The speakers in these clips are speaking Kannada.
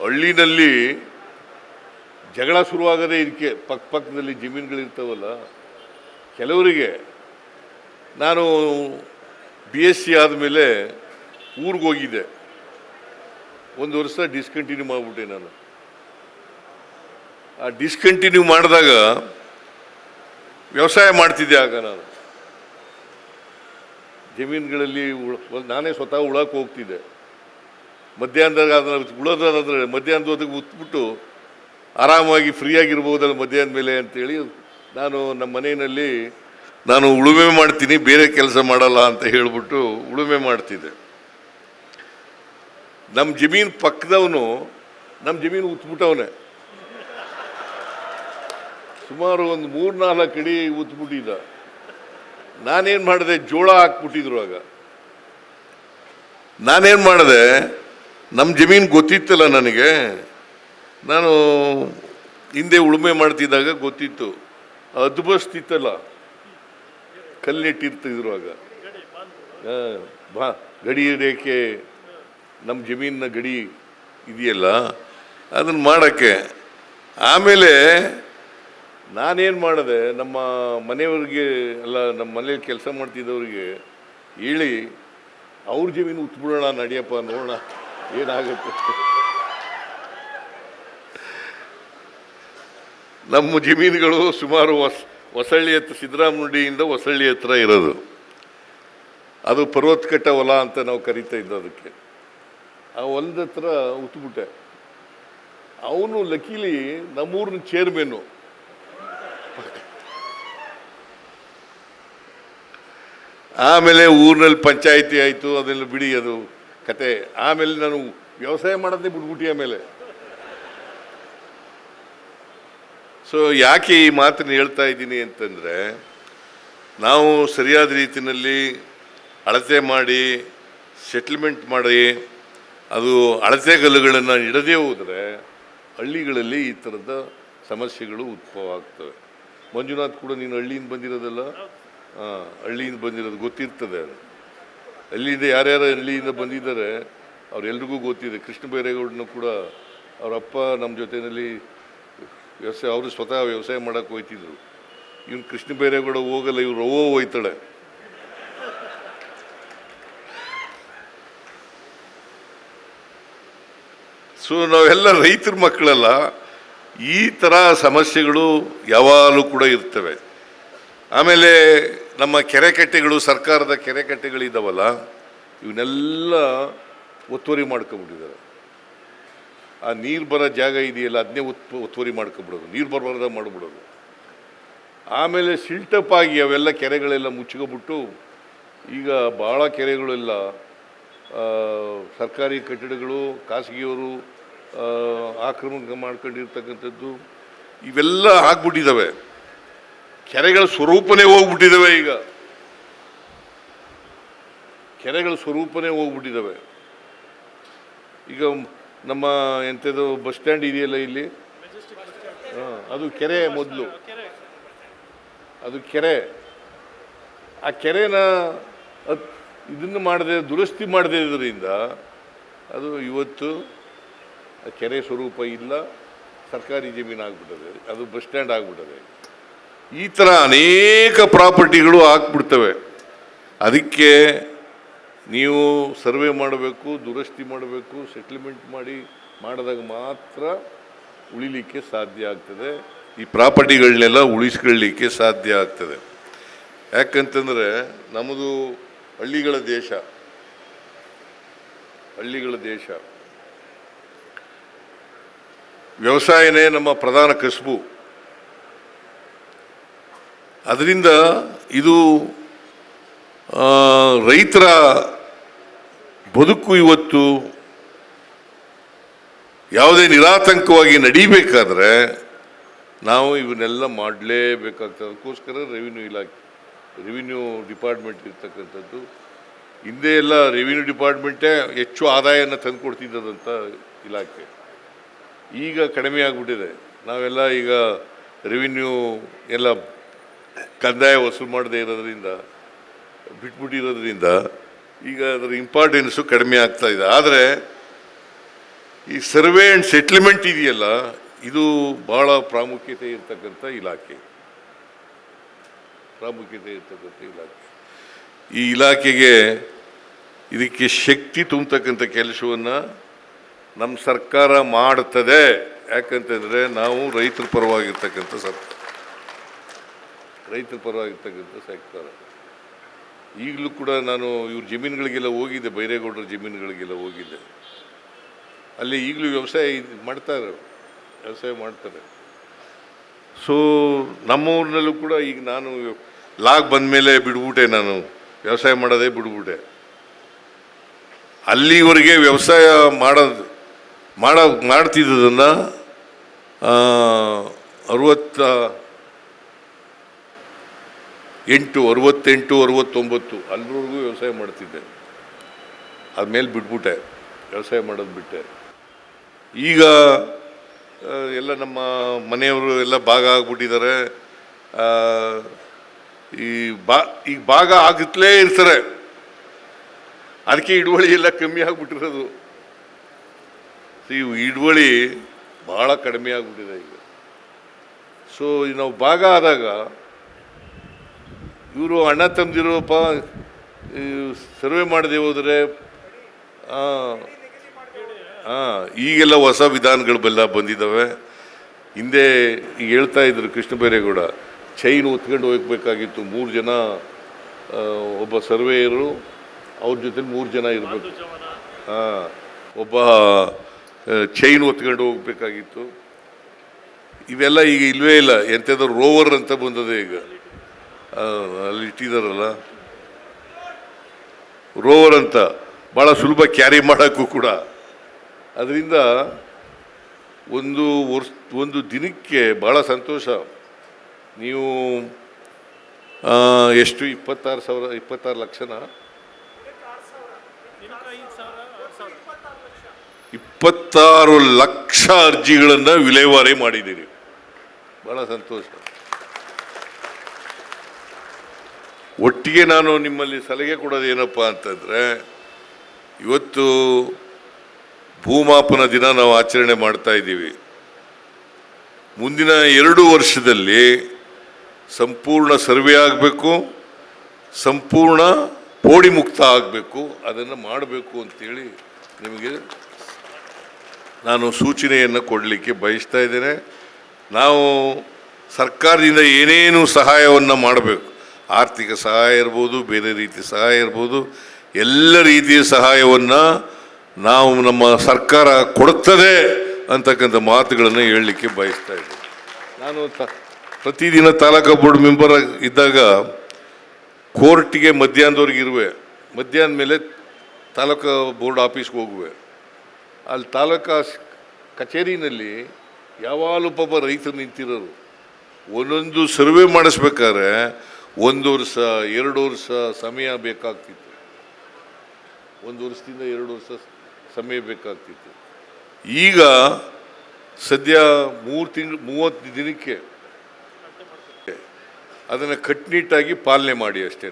ಹಳ್ಳಿನಲ್ಲಿ ಜಗಳ ಶುರುವಾಗದೆ ಇದಕ್ಕೆ ಪಕ್ಕ ಪಕ್ಕದಲ್ಲಿ ಜಮೀನುಗಳಿರ್ತಾವಲ್ಲ, ಕೆಲವರಿಗೆ ನಾನು ಬಿ ಎಸ್ ಸಿ ಆದಮೇಲೆ ಊರಿಗೆ ಹೋಗಿದ್ದೆ. ಒಂದು ವರ್ಷ ಡಿಸ್ಕಂಟಿನ್ಯೂ ಮಾಡಿಬಿಟ್ಟೆ ನಾನು. ಆ ಡಿಸ್ಕಂಟಿನ್ಯೂ ಮಾಡಿದಾಗ ವ್ಯವಸಾಯ ಮಾಡ್ತಿದ್ದೆ ಆಗ ನಾನು. ಜಮೀನುಗಳಲ್ಲಿ ನಾನೇ ಸ್ವತಃ ಉಳಕ್ಕೆ ಹೋಗ್ತಿದ್ದೆ. ಮಧ್ಯಾಹ್ನದಾಗ ಅದನ್ನು ಮಧ್ಯಾಹ್ನದ ಹೊತ್ತಿಗೆ ಉತ್ಬಿಟ್ಟು ಆರಾಮಾಗಿ ಫ್ರೀಯಾಗಿರ್ಬೋದಲ್ಲ ಮಧ್ಯಾಹ್ನ ಮೇಲೆ ಅಂತೇಳಿ ನಾನು ನಮ್ಮ ಮನೆಯಲ್ಲಿ ನಾನು ಉಳುಮೆ ಮಾಡ್ತೀನಿ, ಬೇರೆ ಕೆಲಸ ಮಾಡಲ್ಲ ಅಂತ ಹೇಳಿಬಿಟ್ಟು ಉಳುಮೆ ಮಾಡ್ತಿದ್ದೆ. ನಮ್ಮ ಜಮೀನು ಪಕ್ಕದವನು, ನಮ್ಮ ಜಮೀನು ಉತ್ಬಿಟ್ಟವನೆ. ಸುಮಾರು ಒಂದು ಮೂರು ನಾಲ್ಕು ಅಡಿ ಉತ್ಬಿಟ್ಟಿದ್ದ. ನಾನೇನು ಮಾಡಿದೆ? ಜೋಳ ಹಾಕ್ಬಿಟ್ಟಿದ್ರು ಆಗ. ನಾನೇನು ಮಾಡಿದೆ? ನಮ್ಮ ಜಮೀನು ಗೊತ್ತಿತ್ತಲ್ಲ ನನಗೆ. ನಾನು ಹಿಂದೆ ಉಳುಮೆ ಮಾಡ್ತಿದ್ದಾಗ ಗೊತ್ತಿತ್ತು. ಅದ್ಭುತಿತ್ತಲ್ಲ ಕಲ್ಲಿಟ್ಟಿರ್ತಿದ್ರು ಆಗ. ಬಾ, ಗಡಿ ರೇಖೆ ನಮ್ಮ ಜಮೀನಿನ ಗಡಿ ಇದೆಯಲ್ಲ ಅದನ್ನು ಮಾಡೋಕ್ಕೆ. ಆಮೇಲೆ ನಾನೇನು ಮಾಡಿದೆ, ನಮ್ಮ ಮನೆಯವ್ರಿಗೆ, ಅಲ್ಲ ನಮ್ಮ ಮನೇಲಿ ಕೆಲಸ ಮಾಡ್ತಿದ್ದವ್ರಿಗೆ ಹೇಳಿ, ಅವ್ರ ಜಮೀನು ಉತ್ಬಿಡೋಣ ನಡಿಯಪ್ಪ, ನೋಡೋಣ. ಏನಾಗುತ್ತೆ? ನಮ್ಮ ಜಮೀನುಗಳು ಸುಮಾರು ಹೊಸ, ಹೊಸಳ್ಳಿ ಹತ್ರ, ಸಿದ್ದರಾಮುಂಡಿಯಿಂದ ಹೊಸಳ್ಳಿ ಹತ್ರ ಇರೋದು. ಅದು ಪರ್ವತಕಟ್ಟ ಹೊಲ ಅಂತ ನಾವು ಕರಿತಾ ಇದ್ದ ಅದಕ್ಕೆ. ಆ ಹೊಲದ ಹತ್ರ ಉತ್ಬಿಟ್ಟೆ ಅವನು ಲಕೀಲಿ ನಮ್ಮೂರಿನ ಚೇರ್ಮನ್ನು ಆಮೇಲೆ ಊರಿನಲ್ಲಿ ಪಂಚಾಯಿತಿ ಆಯಿತು, ಅದೆಲ್ಲ ಬಿಡಿ ಅದು. ಕತೆ. ಆಮೇಲೆ ನಾನು ವ್ಯವಸಾಯ ಮಾಡೋದೇ ಬಿಟ್ಬಿಟ್ಟು ಆಮೇಲೆ ಸೊ ಯಾಕೆ ಈ ಮಾತನ್ನು ಹೇಳ್ತಾ ಇದ್ದೀನಿ ಅಂತಂದರೆ ನಾವು ಸರಿಯಾದ ರೀತಿಯಲ್ಲಿ ಅಳತೆ ಮಾಡಿ ಸೆಟ್ಲ್ಮೆಂಟ್ ಮಾಡಿ ಅದು ಅಳತೆಗಲ್ಲುಗಳನ್ನು ಇಡದೇ ಹೋದರೆ ಹಳ್ಳಿಗಳಲ್ಲಿ ಈ ಥರದ ಸಮಸ್ಯೆಗಳು ಉದ್ಭವ ಆಗ್ತವೆ. ಮಂಜುನಾಥ್ ಕೂಡ ನೀನು ಹಳ್ಳಿಯಿಂದ ಬಂದಿರೋದಲ್ಲ? ಹಾಂ ಹಳ್ಳಿಯಿಂದ ಬಂದಿರೋದು ಗೊತ್ತಿರ್ತದೆ ಅದು. ಹಳ್ಳಿಯಿಂದ ಯಾರ್ಯಾರು ಅಲ್ಲಿಯಿಂದ ಬಂದಿದ್ದಾರೆ, ಅವರೆಲ್ರಿಗೂ ಗೊತ್ತಿದೆ. ಕೃಷ್ಣ ಬೈರೇಗೌಡನು ಕೂಡ ಅವರ ಅಪ್ಪ ನಮ್ಮ ಜೊತೆಯಲ್ಲಿ ವ್ಯವಸಾಯ ಅವರು ಸ್ವತಃ ವ್ಯವಸಾಯ ಮಾಡೋಕ್ಕೆ ಹೋಯ್ತಿದ್ರು. ಇವ್ನು ಕೃಷ್ಣ ಬೈರೇಗೌಡ ಹೋಗಲ್ಲ, ಇವ್ರು ಓ ಹೋಯ್ತಾಳೆ. ಸೊ ನಾವೆಲ್ಲ ರೈತರ ಮಕ್ಕಳಲ್ಲ, ಈ ಥರ ಸಮಸ್ಯೆಗಳು ಯಾವಾಗಲೂ ಕೂಡ ಇರ್ತವೆ. ಆಮೇಲೆ ನಮ್ಮ ಕೆರೆ ಕಟ್ಟೆಗಳು ಸರ್ಕಾರದ ಕೆರೆ ಕಟ್ಟೆಗಳಿದ್ದಾವಲ್ಲ ಇವನ್ನೆಲ್ಲ ಒತ್ತುವರಿ ಮಾಡ್ಕೊಂಬಿಟ್ಟಿದ್ದಾರೆ ಆ ನೀರು ಬರೋ ಜಾಗ ಇದೆಯಲ್ಲ ಅದನ್ನೇ ಉತ್ ಒತ್ತುವರಿ ಮಾಡ್ಕೊಂಬಿಡೋದು ನೀರು ಬರಬಾರ್ದ ಮಾಡಿಬಿಡೋದು. ಆಮೇಲೆ ಸಿಲ್ಟಪ್ ಆಗಿ ಅವೆಲ್ಲ ಕೆರೆಗಳೆಲ್ಲ ಮುಚ್ಚಿಕೊಬಿಟ್ಟು ಈಗ ಭಾಳ ಕೆರೆಗಳೆಲ್ಲ ಸರ್ಕಾರಿ ಕಟ್ಟಡಗಳು, ಖಾಸಗಿಯವರು ಆಕ್ರಮಣ ಮಾಡ್ಕೊಂಡಿರ್ತಕ್ಕಂಥದ್ದು, ಇವೆಲ್ಲ ಆಗ್ಬಿಟ್ಟಿದ್ದಾವೆ ಕೆರೆಗಳ ಸ್ವರೂಪನೇ ಹೋಗ್ಬಿಟ್ಟಿದ್ದಾವೆ ಈಗ. ಕೆರೆಗಳ ಸ್ವರೂಪನೇ ಹೋಗ್ಬಿಟ್ಟಿದ್ದಾವೆ ಈಗ ನಮ್ಮ ಎಂಥದ್ದು ಬಸ್ ಸ್ಟ್ಯಾಂಡ್ ಇದೆಯಲ್ಲ ಇಲ್ಲಿ? ಅದು ಕೆರೆ ಮೊದಲು. ಅದು ಕೆರೆ. ಆ ಕೆರೆನ ಇದನ್ನು ಮಾಡದೆ, ದುರಸ್ತಿ ಮಾಡದೇ ಇದರಿಂದ ಅದು ಇವತ್ತು ಕೆರೆ ಸ್ವರೂಪ ಇಲ್ಲ. ಸರ್ಕಾರಿ ಜಮೀನು ಆಗ್ಬಿಟ್ಟದೆ ಅದು ಬಸ್ ಸ್ಟ್ಯಾಂಡ್ ಆಗ್ಬಿಟ್ಟದೆ. ಈ ಥರ ಅನೇಕ ಪ್ರಾಪರ್ಟಿಗಳು ಆಗ್ಬಿಡ್ತವೆ. ಅದಕ್ಕೆ ನೀವು ಸರ್ವೆ ಮಾಡಬೇಕು, ದುರಸ್ತಿ ಮಾಡಬೇಕು, ಸೆಟ್ಲ್ಮೆಂಟ್ ಮಾಡಿ ಮಾಡಿದಾಗ ಮಾತ್ರ ಉಳಿಲಿಕ್ಕೆ ಸಾಧ್ಯ ಆಗ್ತದೆ. ಈ ಪ್ರಾಪರ್ಟಿಗಳನ್ನೆಲ್ಲ ಉಳಿಸ್ಕೊಳ್ಳಲಿಕ್ಕೆ ಸಾಧ್ಯ ಆಗ್ತದೆ. ಯಾಕಂತಂದರೆ ನಮ್ಮದು ಹಳ್ಳಿಗಳ ದೇಶ. ಹಳ್ಳಿಗಳ ದೇಶ. ವ್ಯವಸಾಯನೇ ನಮ್ಮ ಪ್ರಧಾನ ಕಸುಬು. ಅದರಿಂದ ಇದು ರೈತರ ಬದುಕು ಇವತ್ತು ಯಾವುದೇ ನಿರಾತಂಕವಾಗಿ ನಡೀಬೇಕಾದ್ರೆ ನಾವು ಇವನ್ನೆಲ್ಲ ಮಾಡಲೇಬೇಕಾಗ್ತದೆ. ಅದಕ್ಕೋಸ್ಕರ ರೆವಿನ್ಯೂ ಇಲಾಖೆ ರೆವಿನ್ಯೂ ಡಿಪಾರ್ಟ್ಮೆಂಟ್ ಇರ್ತಕ್ಕಂಥದ್ದು, ಹಿಂದೆ ಎಲ್ಲ ರೆವಿನ್ಯೂ ಡಿಪಾರ್ಟ್ಮೆಂಟೇ ಹೆಚ್ಚು ಆದಾಯನ ತಂದುಕೊಡ್ತಿದ್ದದಂಥ ಇಲಾಖೆ. ಈಗ ಕಡಿಮೆ ಆಗಿಬಿಟ್ಟಿದೆ. ನಾವೆಲ್ಲ ಈಗ ರೆವಿನ್ಯೂ ಎಲ್ಲ ಕಂದಾಯ ವಸೂಲು ಮಾಡದೇ ಇರೋದ್ರಿಂದ, ಬಿಟ್ಬಿಟ್ಟಿರೋದ್ರಿಂದ ಈಗ ಅದರ ಇಂಪಾರ್ಟೆನ್ಸು ಕಡಿಮೆ ಆಗ್ತಾ ಇದೆ. ಆದರೆ ಈ ಸರ್ವೆ ಆ್ಯಂಡ್ ಸೆಟ್ಲ್ಮೆಂಟ್ ಇದೆಯಲ್ಲ, ಇದು ಭಾಳ ಪ್ರಾಮುಖ್ಯತೆ ಇರ್ತಕ್ಕಂಥ ಇಲಾಖೆ. ಪ್ರಾಮುಖ್ಯತೆ ಇರ್ತಕ್ಕಂಥ ಇಲಾಖೆ. ಈ ಇಲಾಖೆಗೆ ಇದಕ್ಕೆ ಶಕ್ತಿ ತುಂಬತಕ್ಕಂಥ ಕೆಲಸವನ್ನು ನಮ್ಮ ಸರ್ಕಾರ ಮಾಡ್ತದೆ. ಯಾಕಂತಂದರೆ ನಾವು ರೈತರ ಪರವಾಗಿರ್ತಕ್ಕಂಥ ಸರ್ಕಾರ. ರೈತರ ಪರವಾಗಿರ್ತಕ್ಕಂಥ ಸೆಕ್ಟರ್ ಈಗಲೂ ಕೂಡ ನಾನು ಇವ್ರ ಜಮೀನುಗಳಿಗೆಲ್ಲ ಹೋಗಿದ್ದೆ, ಬೈರೇಗೌಡರ ಜಮೀನುಗಳಿಗೆಲ್ಲ ಹೋಗಿದ್ದೆ. ಅಲ್ಲಿ ಈಗಲೂ ವ್ಯವಸಾಯ ಮಾಡ್ತಾರೆ ವ್ಯವಸಾಯ ಮಾಡ್ತಾರೆ. ಸೊ ನಮ್ಮ ಊರಿನಲ್ಲೂ ಕೂಡ ಈಗ ನಾನು ಲಾಗ್ ಬಂದ ಮೇಲೆ ಬಿಡ್ಬಿಟ್ಟೆ ನಾನು, ವ್ಯವಸಾಯ ಮಾಡೋದೇ ಬಿಡ್ಬಿಟ್ಟೆ. ಅಲ್ಲಿವರೆಗೆ ವ್ಯವಸಾಯ ಮಾಡೋದು, ಮಾಡೋ, ಮಾಡ್ತಿದ್ದದನ್ನು ಅರವತ್ತ ಎಂಟು, ಅರವತ್ತೆಂಟು, ಅರವತ್ತೊಂಬತ್ತು ಅಲ್ಲಿವರೆಗೂ ವ್ಯವಸಾಯ ಮಾಡ್ತಿದ್ದೆ. ಆದಮೇಲೆ ಬಿಟ್ಬಿಟ್ಟೆ. ವ್ಯವಸಾಯ ಮಾಡೋದು ಬಿಟ್ಟೆ. ಈಗ ಎಲ್ಲ ನಮ್ಮ ಮನೆಯವರು ಎಲ್ಲ ಭಾಗ ಆಗ್ಬಿಟ್ಟಿದ್ದಾರೆ. ಈ ಬಾ ಈಗ ಭಾಗ ಆಗುತ್ತಲೇ ಇರ್ತಾರೆ. ಅದಕ್ಕೆ ಹಿಡುವಳಿ ಎಲ್ಲ ಕಮ್ಮಿ ಆಗ್ಬಿಟ್ಟಿರೋದು. ಈ ಹಿಡುವಳಿ ಭಾಳ ಕಡಿಮೆ ಆಗ್ಬಿಟ್ಟಿದೆ ಈಗ. ಸೊ ನಾವು ಭಾಗ ಆದಾಗ ಇವರು ಅಣ್ಣ ಪ ಸರ್ವೆ ಮಾಡದೆ ಹೋದರೆ ಹಾಂ ಈಗೆಲ್ಲ ಹೊಸ ವಿಧಾನಗಳೆಲ್ಲ ಬಂದಿದ್ದಾವೆ ಹಿಂದೆ ಈಗ ಹೇಳ್ತಾ ಇದ್ರು ಕೃಷ್ಣ ಬೈರೇಗೌಡ ಚೈನ್ ಹೊತ್ಕೊಂಡು ಹೋಗ್ಬೇಕಾಗಿತ್ತು. ಮೂರು ಜನ ಒಬ್ಬ ಸರ್ವೇಯರು, ಅವ್ರ ಜೊತೆ ಮೂರು ಜನ ಇರಬೇಕು. ಹಾಂ ಒಬ್ಬ ಚೈನ್ ಹೊತ್ಕೊಂಡು ಹೋಗ್ಬೇಕಾಗಿತ್ತು. ಇವೆಲ್ಲ ಈಗ ಇಲ್ವೇ ಇಲ್ಲ. ಎಂಥದ್ದು ರೋವರ್ ಅಂತ ಬಂದದೆ ಈಗ. ಅಲ್ಲಿ ಇಟ್ಟಿದಾರಲ್ಲ. ರೋವರ್ ಅಂತ ಭಾಳ ಸುಲಭ ಕ್ಯಾರಿ ಮಾಡೋಕ್ಕೂ ಕೂಡ. ಅದರಿಂದ ಒಂದು ವರ್ಷ, ಒಂದು ದಿನಕ್ಕೆ ಭಾಳ ಸಂತೋಷ. ನೀವು ಎಷ್ಟು? ಇಪ್ಪತ್ತಾರು ಸಾವಿರ, ಇಪ್ಪತ್ತಾರು ಲಕ್ಷನ? ಇಪ್ಪತ್ತಾರು ಲಕ್ಷ ಅರ್ಜಿಗಳನ್ನು ವಿಲೇವಾರಿ ಮಾಡಿದ್ದೀರಿ. ಭಾಳ ಸಂತೋಷ. ಒಟ್ಟಿಗೆ ನಾನು ನಿಮ್ಮಲ್ಲಿ ಸಲಹೆ ಕೊಡೋದು ಏನಪ್ಪ ಅಂತಂದರೆ, ಇವತ್ತು ಭೂಮಾಪನ ದಿನ ನಾವು ಆಚರಣೆ ಮಾಡ್ತಾ ಇದ್ದೀವಿ. ಮುಂದಿನ ಎರಡು ವರ್ಷದಲ್ಲಿ ಸಂಪೂರ್ಣ ಸರ್ವೆ ಆಗಬೇಕು, ಸಂಪೂರ್ಣ ಪೋಡಿ ಮುಕ್ತ ಆಗಬೇಕು, ಅದನ್ನು ಮಾಡಬೇಕು ಅಂತೇಳಿ ನಿಮಗೆ ನಾನು ಸೂಚನೆಯನ್ನು ಕೊಡಲಿಕ್ಕೆ ಬಯಸ್ತಾ ಇದ್ದೇನೆ. ನಾವು ಸರ್ಕಾರದಿಂದ ಏನೇನು ಸಹಾಯವನ್ನು ಮಾಡಬೇಕು ಆರ್ಥಿಕ ಸಹಾಯ ಇರ್ಬೋದು, ಬೇರೆ ರೀತಿ ಸಹಾಯ ಇರ್ಬೋದು, ಎಲ್ಲ ರೀತಿಯ ಸಹಾಯವನ್ನು ನಾವು ನಮ್ಮ ಸರ್ಕಾರ ಕೊಡುತ್ತದೆ ಅಂತಕ್ಕಂಥ ಮಾತುಗಳನ್ನು ಹೇಳಲಿಕ್ಕೆ ಬಯಸ್ತಾ ಇದ್ದೀನಿ. ನಾನು ತ, ಪ್ರತಿದಿನ ತಾಲೂಕು ಬೋರ್ಡ್ ಮೆಂಬರ್ ಇದ್ದಾಗ ಕೋರ್ಟಿಗೆ ಮಧ್ಯಾಹ್ನದವ್ರಿಗೆ ಇರುವೆ. ಮಧ್ಯಾಹ್ನ ಮೇಲೆ ತಾಲೂಕು ಬೋರ್ಡ್ ಆಫೀಸ್ಗೆ ಹೋಗುವೆ. ಅಲ್ಲಿ ತಾಲೂಕಾ ಕಚೇರಿನಲ್ಲಿ ಯಾವಾಗಲೂ ಪಾಪ ರೈತರು ನಿಂತಿರೋರು. ಒಂದೊಂದು ಸರ್ವೆ ಮಾಡಿಸ್ಬೇಕಾದ್ರೆ ಒಂದು ವರ್ಷ, ಎರಡು ವರ್ಷ ಸಮಯ ಬೇಕಾಗ್ತಿತ್ತು. ಒಂದು ವರ್ಷದಿಂದ ಎರಡು ವರ್ಷ ಸಮಯ ಬೇಕಾಗ್ತಿತ್ತು. ಈಗ ಸದ್ಯ ಮೂರು ತಿಂಗಳು, ಮೂವತ್ತು ದಿನಕ್ಕೆ ಅದನ್ನು ಕಟ್ಟುನಿಟ್ಟಾಗಿ ಪಾಲನೆ ಮಾಡಿ ಅಷ್ಟೇ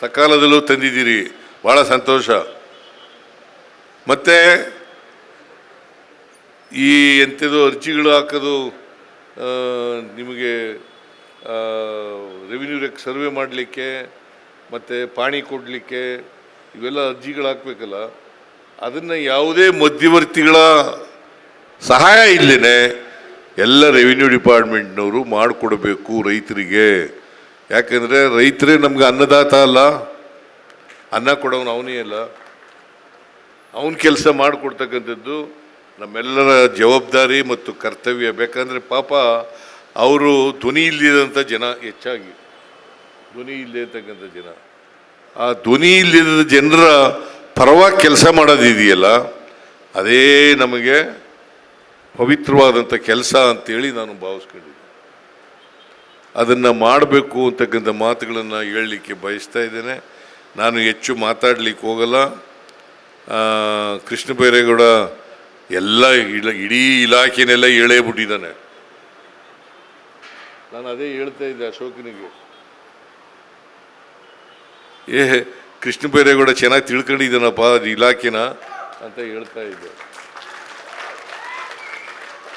ಸಕಾಲದಲ್ಲೂ ತಂದಿದ್ದೀರಿ. ಭಾಳ ಸಂತೋಷ. ಮತ್ತೆ ಈ ಎಂಥದ್ದು ಅರ್ಜಿಗಳು ಹಾಕೋದು ನಿಮಗೆ ರೆವಿನ್ಯೂ ರೆಕ್ ಸರ್ವೆ ಮಾಡಲಿಕ್ಕೆ, ಮತ್ತು ಪಾಣಿ ಕೊಡಲಿಕ್ಕೆ ಇವೆಲ್ಲ ಅರ್ಜಿಗಳು ಹಾಕಬೇಕಲ್ಲ ಅದನ್ನು ಯಾವುದೇ ಮಧ್ಯವರ್ತಿಗಳ ಸಹಾಯ ಇಲ್ಲೇ ಎಲ್ಲ ರೆವಿನ್ಯೂ ಡಿಪಾರ್ಟ್ಮೆಂಟ್ನವರು ಮಾಡಿಕೊಡಬೇಕು ರೈತರಿಗೆ. ಯಾಕೆಂದರೆ ರೈತರೇ ನಮ್ಗೆ ಅನ್ನದಾತ ಅಲ್ಲ. ಅನ್ನ ಕೊಡೋನು ಅವನೇ ಅಲ್ಲ. ಅವನ ಕೆಲಸ ಮಾಡಿಕೊಡ್ತಕ್ಕಂಥದ್ದು ನಮ್ಮೆಲ್ಲರ ಜವಾಬ್ದಾರಿ ಮತ್ತು ಕರ್ತವ್ಯ. ಬೇಕಂದರೆ ಪಾಪ ಅವರು ಧ್ವನಿ ಇಲ್ಲದಂಥ ಜನ ಹೆಚ್ಚಾಗಿ, ಧ್ವನಿ ಇಲ್ಲದೆ ಇರ್ತಕ್ಕಂಥ ಜನ. ಆ ಧ್ವನಿ ಇಲ್ಲದ ಜನರ ಪರವಾಗಿ ಕೆಲಸ ಮಾಡೋದಿದೆಯಲ್ಲ, ಅದೇ ನಮಗೆ ಪವಿತ್ರವಾದಂಥ ಕೆಲಸ ಅಂತೇಳಿ ನಾನು ಭಾವಿಸ್ಕೊಂಡಿದ್ದೆ. ಅದನ್ನು ಮಾಡಬೇಕು ಅಂತಕ್ಕಂಥ ಮಾತುಗಳನ್ನು ಹೇಳಲಿಕ್ಕೆ ಬಯಸ್ತಾ ಇದ್ದೇನೆ. ನಾನು ಹೆಚ್ಚು ಮಾತಾಡಲಿಕ್ಕೆ ಹೋಗಲ್ಲ. ಕೃಷ್ಣ ಬೈರೇಗೌಡ ಎಲ್ಲ ಇಡೀ ಇಲಾಖೆನೆಲ್ಲ ಹೇಳೇ ಬಿಟ್ಟಿದ್ದಾನೆ ನಾನು ಅದೇ ಹೇಳ್ತಾ ಇದ್ದೆ ಅಶೋಕನಿಗೆ. ಏ ಕೃಷ್ಣ ಬೈರೇಗೌಡ ಚೆನ್ನಾಗಿ ತಿಳ್ಕೊಂಡಿದ್ದಾನಪ್ಪ ಇಲಾಖೆನ ಅಂತ ಹೇಳ್ತಾ ಇದ್ದೆ.